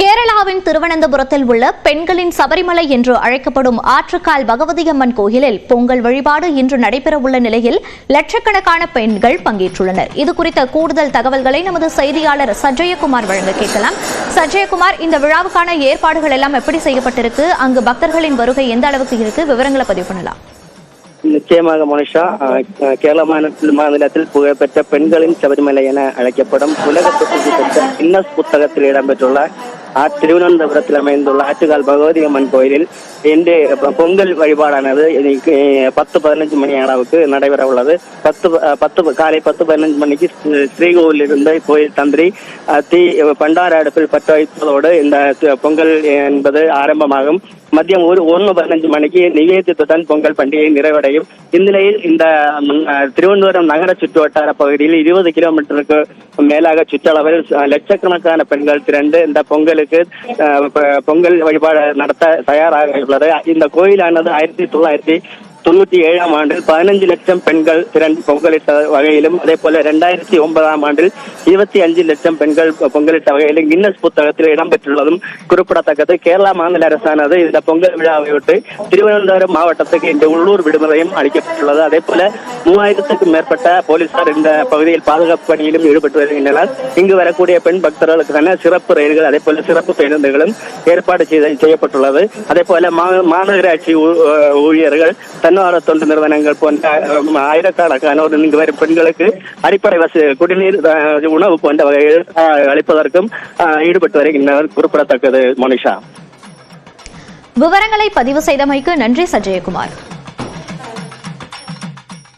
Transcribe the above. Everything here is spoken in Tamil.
கேரளாவின் திருவனந்தபுரத்தில் உள்ள பெண்களின் சபரிமலை என்று அழைக்கப்படும் ஆற்றுக்கால் பகவதி அம்மன் கோயிலில் பொங்கல் வழிபாடு இன்று நடைபெறவுள்ள நிலையில் லட்சக்கணக்கான பெண்கள் பங்கேற்றுள்ளனர். இது குறித்த கூடுதல் தகவல்களை நமது செய்தியாளர் சஜயகுமார் வழங்க கேட்கலாம். சஜயகுமார் இந்த விழாவுக்கான ஏற்பாடுகள் எல்லாம் எப்படி செய்யப்பட்டிருக்கு? அங்கு பக்தர்களின் வருகை எந்த அளவுக்கு இருக்கு? விவரங்களை பதிவு பண்ணலாம். நிச்சயமாக மனுஷா கேரள மாநிலத்தில் மாநிலத்தில் புகழ்பெற்ற பெண்களின் சபரிமலை என அழைக்கப்படும் உலக பிரசித்தி பெற்ற கின்னஸ் புத்தகத்தில் இடம்பெற்றுள்ள திருவனந்தபுரத்தில் அமைந்துள்ள ஆற்றுக்கால் பகவதி அம்மன் கோயிலில் இன்று பொங்கல் வழிபாடானது இன்னைக்கு பத்து பதினஞ்சு மணி அளவுக்கு நடைபெற உள்ளது. பத்து பத்து காலை பத்து பதினஞ்சு மணிக்கு ஸ்ரீகோவில் இருந்த கோயில் தந்திரி தீ பண்டார அடுப்பில் பற்ற வைப்பதோடு இந்த பொங்கல் என்பது ஆரம்பமாகும். மதியம் ஒரு ஒன்று பதினஞ்சு மணிக்கு நிவேதித்துடன் பொங்கல் பண்டிகை நிறைவடையும். இந்நிலையில் இந்த திருவனந்தபுரம் நகர சுற்று வட்டார பகுதியில் இருபது கிலோமீட்டருக்கு மேலாக சுற்றளவில் லட்சக்கணக்கான பெண்கள் திரண்டு இந்த பொங்கலுக்கு பொங்கல் வழிபாடு நடத்த தயாராக உள்ளது. இந்த கோயிலானது ஆயிரத்தி தொள்ளாயிரத்தி தொண்ணூத்தி ஏழாம் ஆண்டில் பதினஞ்சு லட்சம் பெண்கள் திறன் பொங்கலிட்ட வகையிலும் அதே போல இரண்டாயிரத்தி ஒன்பதாம் ஆண்டில் இருபத்தி அஞ்சு லட்சம் பெண்கள் பொங்கலிட்ட வகையிலும் கின்னஸ் புத்தகத்தில் இடம்பெற்றுள்ளதும் குறிப்பிடத்தக்கது. கேரளா மாநில அரசானது இந்த பொங்கல் விழாவையொட்டி திருவனந்தபுரம் மாவட்டத்துக்கு இந்த உள்ளூர் விடுமுறையும் அளிக்கப்பட்டுள்ளது. அதே போல மூவாயிரத்துக்கும் மேற்பட்ட போலீசார் இந்த பகுதியில் பாதுகாப்பு பணியிலும் ஈடுபட்டு வருகின்றனர். இங்கு வரக்கூடிய பெண் பக்தர்களுக்கான சிறப்பு ரயில்கள் அதே போல சிறப்பு பேருந்துகளும் ஏற்பாடு செய்யப்பட்டுள்ளது. அதே போல மாநகராட்சி ஊழியர்கள் ஊழியர்கள் தன்னார்வ தொண்டு நிறுவனங்கள் போன்ற ஆயிரக்கணக்கானோர் இங்கு வரும் பெண்களுக்கு அடிப்படை வசதி குடிநீர் உணவு போன்ற வகையில் அளிப்பதற்கும் ஈடுபட்டு வருகின்றனர். குறிப்பிடத்தக்கது மனிஷா. விவரங்களை பதிவு செய்தமைக்கு நன்றி சஜயகுமார்